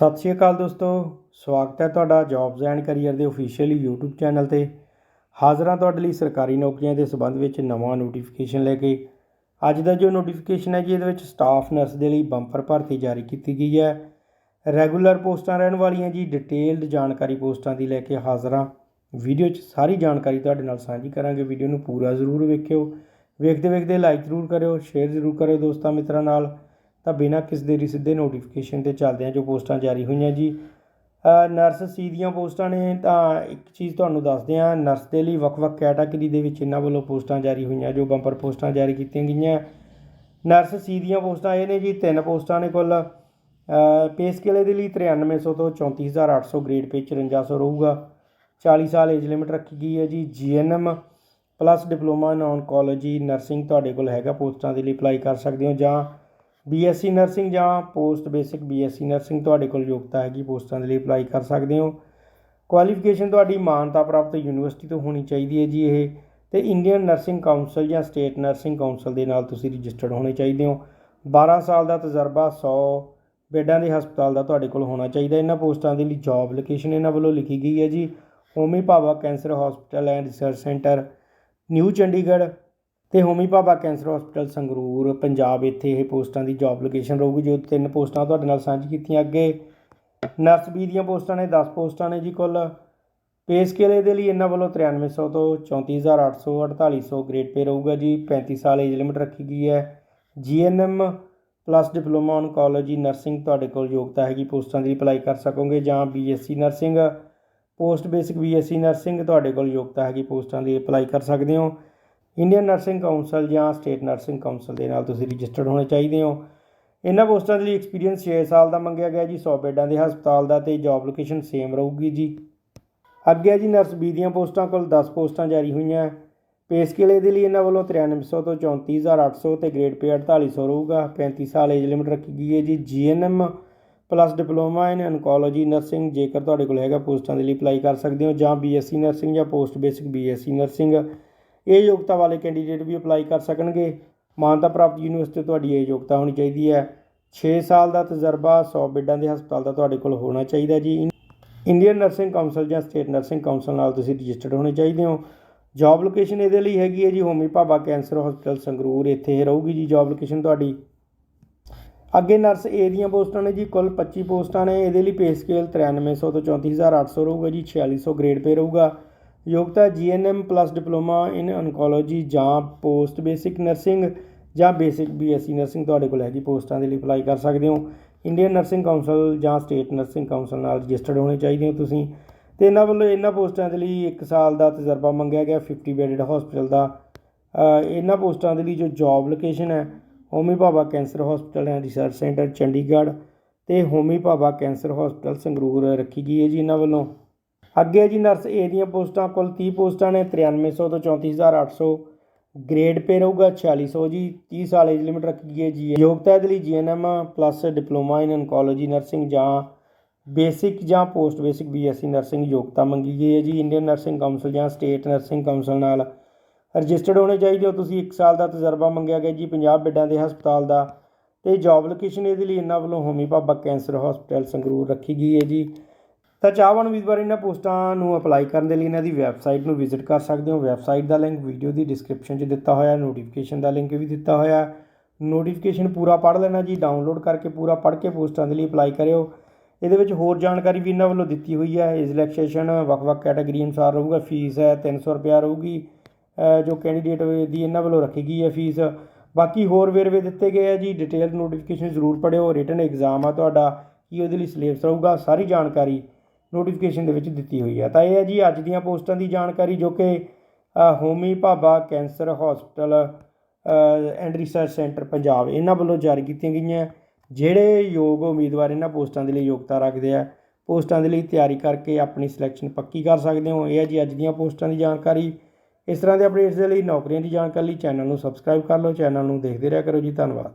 ਸਤਿ ਸ਼੍ਰੀ ਅਕਾਲ ਦੋਸਤੋ, ਸਵਾਗਤ ਹੈ ਤੁਹਾਡਾ ਜੌਬਸ ਐਂਡ ਕੈਰੀਅਰ ਦੇ ਅਫੀਸ਼ੀਅਲੀ YouTube ਚੈਨਲ ਤੇ। ਹਾਜ਼ਰਾਂ ਤੁਹਾਡੇ ਲਈ ਸਰਕਾਰੀ ਨੌਕਰੀਆਂ ਦੇ ਸੰਬੰਧ ਵਿੱਚ ਨਵਾਂ ਨੋਟੀਫਿਕੇਸ਼ਨ ਲੈ ਕੇ। ਅੱਜ ਦਾ ਜੋ ਨੋਟੀਫਿਕੇਸ਼ਨ ਹੈ ਜੀ, ਇਹਦੇ ਵਿੱਚ ਸਟਾਫ ਨਰਸ ਦੇ ਲਈ ਬੰਪਰ ਭਰਤੀ ਜਾਰੀ ਕੀਤੀ ਗਈ ਹੈ। ਰੈਗੂਲਰ ਪੋਸਟਾਂ ਰਹਿਣ ਵਾਲੀਆਂ ਜੀ ਡਿਟੇਲਡ ਜਾਣਕਾਰੀ ਪੋਸਟਾਂ ਦੀ ਲੈ ਕੇ ਹਾਜ਼ਰਾਂ ਵੀਡੀਓ 'ਚ ਸਾਰੀ ਜਾਣਕਾਰੀ ਤੁਹਾਡੇ ਨਾਲ ਸਾਂਝੀ ਕਰਾਂਗੇ। ਵੀਡੀਓ ਨੂੰ ਪੂਰਾ ਜ਼ਰੂਰ ਵੇਖਿਓ। ਵੇਖਦੇ ਵੇਖਦੇ ਲਾਈਕ ਜ਼ਰੂਰ ਕਰਿਓ ਸ਼ੇਅਰ ਜ਼ਰੂਰ ਕਰਿਓ ਦੋਸਤਾਂ ਮਿੱਤਰਾਂ ਨਾਲ। ਤਾਂ ਬਿਨਾਂ ਕਿਸ ਦੇਰੀ ਸਿੱਧੇ ਨੋਟੀਫਿਕੇਸ਼ਨ ਤੇ ਚੱਲਦੇ ਹਾਂ ਜੋ ਪੋਸਟਾਂ ਜਾਰੀ ਹੋਈਆਂ ਜੀ। ਨਰਸ ਸੀ ਦੀਆਂ ਪੋਸਟਾਂ ਨੇ ਤਾਂ ਇੱਕ ਚੀਜ਼ ਤੁਹਾਨੂੰ ਦੱਸਦੇ ਹਾਂ ਨਰਸ ਦੇ ਲਈ ਵੱਖ-ਵੱਖ ਕੈਟਾਗਰੀ ਦੇ ਵਿੱਚ ਇਹਨਾਂ ਵੱਲੋਂ ਪੋਸਟਾਂ ਜਾਰੀ ਹੋਈਆਂ, ਜੋ ਬੰਪਰ ਪੋਸਟਾਂ ਜਾਰੀ ਕੀਤੀਆਂ ਗਈਆਂ। ਨਰਸ ਸੀ ਦੀਆਂ ਪੋਸਟਾਂ ਇਹ ਨੇ ਜੀ, ਤਿੰਨ ਪੋਸਟਾਂ ਨੇ ਕੁੱਲ। ਪੇ ਸਕੇਲ ਦੇ ਲਈ 9300 ਤੋਂ 34800 ਗ੍ਰੇਡ ਪੇ 5400 ਰਹੂਗਾ। 40 ਸਾਲ ਏਜ ਲਿਮਿਟ ਰੱਖੀ ਗਈ ਹੈ ਜੀ GNM plus diploma in oncology nursing ਤੁਹਾਡੇ ਕੋਲ ਹੈਗਾ, ਪੋਸਟਾਂ ਦੇ ਲਈ ਅਪਲਾਈ ਕਰ ਸਕਦੇ ਹੋ ਜਾਂ ਬੀਐਸਸੀ ਨਰਸਿੰਗ ਜਾਂ ਪੋਸਟ ਬੇਸਿਕ ਬੀਐਸਸੀ ਨਰਸਿੰਗ ਤੁਹਾਡੇ ਕੋਲ ਯੋਗਤਾ ਹੈਗੀ, ਪੋਸਟਾਂ ਦੇ ਲਈ ਅਪਲਾਈ ਕਰ ਸਕਦੇ ਹੋ। ਕੁਆਲੀਫਿਕੇਸ਼ਨ ਤੁਹਾਡੀ ਮਾਨਤਾ ਪ੍ਰਾਪਤ ਯੂਨੀਵਰਸਿਟੀ ਤੋਂ ਹੋਣੀ ਚਾਹੀਦੀ ਹੈ ਜੀ ਇਹ। ਤੇ ਇੰਡੀਅਨ ਨਰਸਿੰਗ ਕਾਉਂਸਲ ਜਾਂ ਸਟੇਟ ਨਰਸਿੰਗ ਕਾਉਂਸਲ ਦੇ ਨਾਲ ਤੁਸੀਂ ਰਜਿਸਟਰਡ ਹੋਣੇ ਚਾਹੀਦੇ ਹੋ। 12 ਸਾਲ ਦਾ ਤਜਰਬਾ 100 ਬੈੱਡਾਂ ਦੇ ਹਸਪਤਾਲ ਦਾ ਤੁਹਾਡੇ ਕੋਲ ਹੋਣਾ ਚਾਹੀਦਾ। ਇਹਨਾਂ ਪੋਸਟਾਂ ਦੇ ਲਈ ਜੌਬ ਲੋਕੇਸ਼ਨ ਇਹਨਾਂ ਵੱਲੋਂ ਲਿਖੀ ਗਈ ਹੈ ਜੀ। Homi Bhabha cancer hospital and research centre new Chandigarh ਤੇ ਹੋਮੀ ਭਾਬਾ ਕੈਂਸਰ ਹਸਪੀਟਲ ਸੰਗਰੂਰ, ਪੰਜਾਬ। ਇੱਥੇ ਇਹ ਪੋਸਟਾਂ ਦੀ ਜੌਬ ਲੋਕੇਸ਼ਨ ਰਹੂਗੀ, ਜੋ ਤਿੰਨ ਪੋਸਟਾਂ ਤੁਹਾਡੇ ਨਾਲ ਸਾਂਝੀ ਕੀਤੀਆਂ। ਅੱਗੇ ਨਰਸ ਬੀ ਦੀਆਂ ਪੋਸਟਾਂ ਨੇ 10 ਪੋਸਟਾਂ ਨੇ ਜੀ ਕੁੱਲ। ਪੇ ਸਕੇਲ ਦੇ ਲਈ ਇਹਨਾਂ ਵੱਲੋਂ 9300 ਤੋਂ 34800 4800 ਗ੍ਰੇਡ ਪੇ ਰਹੂਗਾ ਜੀ। 35 ਸਾਲ ਏਜ ਲਿਮਿਟ ਰੱਖੀ ਗਈ ਹੈ। GNM plus diploma oncology nursing ਤੁਹਾਡੇ ਕੋਲ ਯੋਗਤਾ ਹੈਗੀ, ਪੋਸਟਾਂ ਦੀ ਅਪਲਾਈ ਕਰ ਸਕੋਗੇ। ਜਾਂ BSc nursing post basic BSc nursing ਤੁਹਾਡੇ ਕੋਲ ਯੋਗਤਾ ਹੈਗੀ, ਪੋਸਟਾਂ ਦੀ ਅਪਲਾਈ ਕਰ ਸਕਦੇ ਹੋ। ਇੰਡੀਅਨ ਨਰਸਿੰਗ ਕਾਉਂਸਲ ਜਾਂ ਸਟੇਟ ਨਰਸਿੰਗ ਕਾਉਂਸਲ ਦੇ ਨਾਲ ਤੁਸੀਂ ਰਜਿਸਟਰਡ ਹੋਣੇ ਚਾਹੀਦੇ ਹੋ। ਇਹਨਾਂ ਪੋਸਟਾਂ ਦੇ ਲਈ ਐਕਸਪੀਰੀਅੰਸ 6 ਸਾਲ ਦਾ ਮੰਗਿਆ ਗਿਆ ਜੀ 100 ਬੈੱਡਾਂ ਦੇ ਹਸਪਤਾਲ ਦਾ ਤੇ ਜੌਬ ਲੋਕੇਸ਼ਨ ਸੇਮ ਰਹੂਗੀ ਜੀ। ਅੱਗੇ ਹੈ ਜੀ ਨਰਸ ਬੀ ਦੀਆਂ ਪੋਸਟਾਂ ਕੋਲ 10 ਪੋਸਟਾਂ ਜਾਰੀ ਹੋਈਆਂ। ਪੇ ਸਕੇਲ ਇਹਦੇ ਲਈ ਇਹਨਾਂ ਵੱਲੋਂ 9300 ਤੋਂ 34800 ਤੇ ਗ੍ਰੇਡ ਪੇ 4800 ਰਹੂਗਾ। 35 ਸਾਲ ਏਜ ਲਿਮਿਟ ਰੱਖੀ ਗਈ ਹੈ ਜੀ। GNM plus diploma in oncology nursing ਜੇਕਰ ਤੁਹਾਡੇ ਕੋਲ ਹੈਗਾ ਪੋਸਟਾਂ ਦੇ ਲਈ ਅਪਲਾਈ ਕਰ ਸਕਦੇ ਹੋ ਜਾਂ ਬੀਐਸਸੀ ਨਰਸਿੰਗ ਜਾਂ ਪੋਸਟ ਬੇਸਿਕ ਬੀਐਸਸੀ ਨਰਸਿੰਗ ਇਹ ਯੋਗਤਾ ਵਾਲੇ ਕੈਂਡੀਡੇਟ ਵੀ ਅਪਲਾਈ ਕਰ ਸਕਣਗੇ। ਮਾਨਤਾ ਪ੍ਰਾਪਤ ਯੂਨੀਵਰਸਿਟੀ ਤੁਹਾਡੀ ਇਹ ਯੋਗਤਾ ਹੋਣੀ ਚਾਹੀਦੀ ਹੈ। 6 ਸਾਲ ਦਾ ਤਜਰਬਾ 100 ਬੈੱਡਾਂ ਦੇ ਹਸਪਤਾਲ ਦਾ ਤੁਹਾਡੇ ਕੋਲ ਹੋਣਾ ਚਾਹੀਦਾ ਜੀ। ਇੰਡੀਅਨ ਨਰਸਿੰਗ ਕਾਉਂਸਲ ਜਾਂ ਸਟੇਟ ਨਰਸਿੰਗ ਕਾਉਂਸਲ ਨਾਲ ਤੁਸੀਂ ਰਜਿਸਟਰਡ ਹੋਣੇ ਚਾਹੀਦੇ ਹੋ। ਜੌਬ ਲੋਕੇਸ਼ਨ ਇਹਦੇ ਲਈ ਹੈਗੀ ਹੈ ਜੀ। ਹੋਮੀ ਭਾਬਾ ਕੈਂਸਰ ਹਸਪੀਟਲ ਸੰਗਰੂਰ ਇੱਥੇ ਇਹ ਰਹੂਗੀ ਜੀ ਜੌਬ ਲੋਕੇਸ਼ਨ ਤੁਹਾਡੀ। ਅੱਗੇ ਨਰਸ ਏ ਦੀਆਂ ਪੋਸਟਾਂ ਨੇ ਜੀ। ਕੁੱਲ 25 ਪੋਸਟਾਂ ਨੇ। ਇਹਦੇ ਲਈ ਪੇ ਸਕੇਲ 9300 ਤੋਂ 34800 ਰਹੂਗਾ ਜੀ। 4600 ਗ੍ਰੇਡ ਪੇ ਰਹੂਗਾ। ਯੋਗਤਾ GNM plus diploma in oncology ਜਾਂ ਪੋਸਟ ਬੇਸਿਕ ਨਰਸਿੰਗ ਜਾਂ ਬੇਸਿਕ ਬੀਐਸਸੀ ਨਰਸਿੰਗ ਤੁਹਾਡੇ ਕੋਲ ਹੈਗੀ ਪੋਸਟਾਂ ਦੇ ਲਈ ਅਪਲਾਈ ਕਰ ਸਕਦੇ ਹੋ। ਇੰਡੀਅਨ ਨਰਸਿੰਗ ਕਾਉਂਸਲ ਜਾਂ ਸਟੇਟ ਨਰਸਿੰਗ ਕਾਉਂਸਲ ਨਾਲ ਰਜਿਸਟਰਡ ਹੋਣੇ ਚਾਹੀਦੇ ਹੋ ਤੁਸੀਂ। ਤੇ ਇਹਨਾਂ ਵੱਲੋਂ ਇਹਨਾਂ ਪੋਸਟਾਂ ਦੇ ਲਈ 1 ਸਾਲ ਦਾ ਤਜਰਬਾ ਮੰਗਿਆ ਗਿਆ 50 ਬੈੱਡਡ ਹਸਪੀਟਲ ਦਾ। ਇਹਨਾਂ ਪੋਸਟਾਂ ਦੇ ਲਈ ਜੋ ਜੌਬ ਲੋਕੇਸ਼ਨ ਹੈ, Homi Bhabha cancer hospital and research centre Chandigarh. ਤੇ ਹੋਮੀ ਭਾਬਾ ਕੈਂਸਰ ਹਸਪੀਟਲ ਸੰਗਰੂਰ ਰੱਖੀ ਗਈ ਹੈ ਜੀ ਇਹਨਾਂ ਵੱਲੋਂ। ਅੱਗੇ ਜੀ ਨਰਸ ਏ ਦੀਆਂ ਪੋਸਟਾਂ ਕੁੱਲ 30 ਪੋਸਟਾਂ ਨੇ 9300 ਤੋਂ 34800 ਗ੍ਰੇਡ ਪੇ ਰਹੂਗਾ 4600 ਜੀ 30 ਸਾਲ ਏਜ ਲਿਮਿਟ ਰੱਖੀ ਗਈ ਹੈ ਜੀ ਯੋਗਤਾ ਦੇ ਲਈ GNM plus diploma in oncology nursing ਜਾਂ ਬੇਸਿਕ ਜਾਂ ਪੋਸਟ ਬੇਸਿਕ ਬੀਐਸਸੀ ਨਰਸਿੰਗ ਯੋਗਤਾ ਮੰਗੀ ਗਈ ਹੈ ਜੀ। ਇੰਡੀਅਨ ਨਰਸਿੰਗ ਕਾਉਂਸਲ ਜਾਂ ਸਟੇਟ ਨਰਸਿੰਗ ਕਾਉਂਸਲ ਨਾਲ ਰਜਿਸਟਰਡ ਹੋਣੇ ਚਾਹੀਦੇ ਹੋ। ਤੁਸੀਂ 1 ਸਾਲ ਦਾ ਤਜਰਬਾ ਮੰਗਿਆ ਗਿਆ ਜੀ 50 ਬੈੱਡਾਂ ਦੇ ਹਸਪਤਾਲ ਦਾ। ਤੇ ਜੌਬ ਲੋਕੇਸ਼ਨ ਇਹਦੇ ਲਈ ਇਹਨਾਂ ਵੱਲੋਂ ਹੋਮੀ ਭਾਬਾ ਕੈਂਸਰ ਹਸਪੀਟਲ ਸੰਗਰੂਰ ਰੱਖੀ ਗਈ ਹੈ ਜੀ। ਤਾਂ ਚਾਹਵਾਨ ਉਮੀਦਵਾਰ ਇਹਨਾਂ ਪੋਸਟਾਂ ਨੂੰ ਅਪਲਾਈ ਕਰਨ ਦੇ ਲਈ ਇਹਨਾਂ ਦੀ ਵੈਬਸਾਈਟ ਨੂੰ ਵਿਜ਼ਿਟ ਕਰ ਸਕਦੇ ਹੋ। ਵੈਬਸਾਈਟ ਦਾ ਲਿੰਕ ਵੀਡੀਓ ਦੀ ਡਿਸਕ੍ਰਿਪਸ਼ਨ 'ਚ ਦਿੱਤਾ ਹੋਇਆ ਨੋਟੀਫਿਕੇਸ਼ਨ ਦਾ ਲਿੰਕ ਵੀ ਦਿੱਤਾ ਹੋਇਆ। ਨੋਟੀਫਿਕੇਸ਼ਨ ਪੂਰਾ ਪੜ੍ਹ ਲੈਣਾ ਜੀ ਡਾਊਨਲੋਡ ਕਰਕੇ ਪੂਰਾ ਪੜ੍ਹ ਕੇ ਪੋਸਟਾਂ ਦੇ ਲਈ ਅਪਲਾਈ ਕਰਿਓ। ਇਹਦੇ ਵਿੱਚ ਹੋਰ ਜਾਣਕਾਰੀ ਵੀ ਇਹਨਾਂ ਵੱਲੋਂ ਦਿੱਤੀ ਹੋਈ ਹੈ। ਏਜ ਰਿਲੈਕਸੇਸ਼ਨ ਵੱਖ-ਵੱਖ ਕੈਟਾਗਰੀ ਅਨੁਸਾਰ ਰਹੂਗਾ। ਫੀਸ ਹੈ 300 ਰੁਪਿਆ ਰਹੂਗੀ ਅ, ਜੋ ਕੈਂਡੀਡੇਟ ਦੀ ਇਹਨਾਂ ਵੱਲੋਂ ਰੱਖੀ ਗਈ ਹੈ ਫੀਸ ਬਾਕੀ ਹੋਰ ਵੇਰਵੇ ਦਿੱਤੇ ਗਏ ਆ ਜੀ। ਡਿਟੇਲ ਨੋਟੀਫਿਕੇਸ਼ਨ ਜ਼ਰੂਰ ਪੜਿਓ ਰਿਟਨ ਐਗਜ਼ਾਮ ਆ ਤੁਹਾਡਾ। ਕੀ ਉਹਦੇ ਲਈ ਸਿਲੇਬਸ ਰਹੂਗਾ? ਸਾਰੀ ਜਾਣਕਾਰੀ ਨੋਟੀਫਿਕੇਸ਼ਨ ਦੇ ਵਿੱਚ ਦਿੱਤੀ ਹੋਈ ਹੈ ਤਾਂ ਇਹ ਹੈ ਜੀ, ਅੱਜ ਦੀਆਂ ਪੋਸਟਾਂ ਦੀ ਜਾਣਕਾਰੀ ਜੋ ਕਿ Homi Bhabha cancer hospital and research centre Punjab, ਇਹਨਾਂ ਵੱਲੋਂ ਜਾਰੀ ਕੀਤੀਆਂ ਗਈਆਂ। ਜਿਹੜੇ ਯੋਗ ਉਮੀਦਵਾਰ ਇਹਨਾਂ ਪੋਸਟਾਂ ਦੇ ਲਈ ਯੋਗਤਾ ਰੱਖਦੇ ਆ, ਪੋਸਟਾਂ ਦੇ ਲਈ ਤਿਆਰੀ ਕਰਕੇ ਆਪਣੀ ਸਿਲੈਕਸ਼ਨ ਪੱਕੀ ਕਰ ਸਕਦੇ ਹੋ। ਇਹ ਹੈ ਜੀ, ਅੱਜ ਦੀਆਂ ਪੋਸਟਾਂ ਦੀ ਜਾਣਕਾਰੀ। ਇਸ ਤਰ੍ਹਾਂ ਦੇ ਅਪਡੇਟਸ ਦੇ ਲਈ ਨੌਕਰੀਆਂ ਦੀ ਜਾਣਕਾਰੀ ਲਈ ਚੈਨਲ ਨੂੰ ਸਬਸਕ੍ਰਾਈਬ ਕਰ ਲਓ। ਚੈਨਲ ਨੂੰ ਦੇਖਦੇ ਰਿਹਾ ਕਰੋ ਜੀ। ਧੰਨਵਾਦ।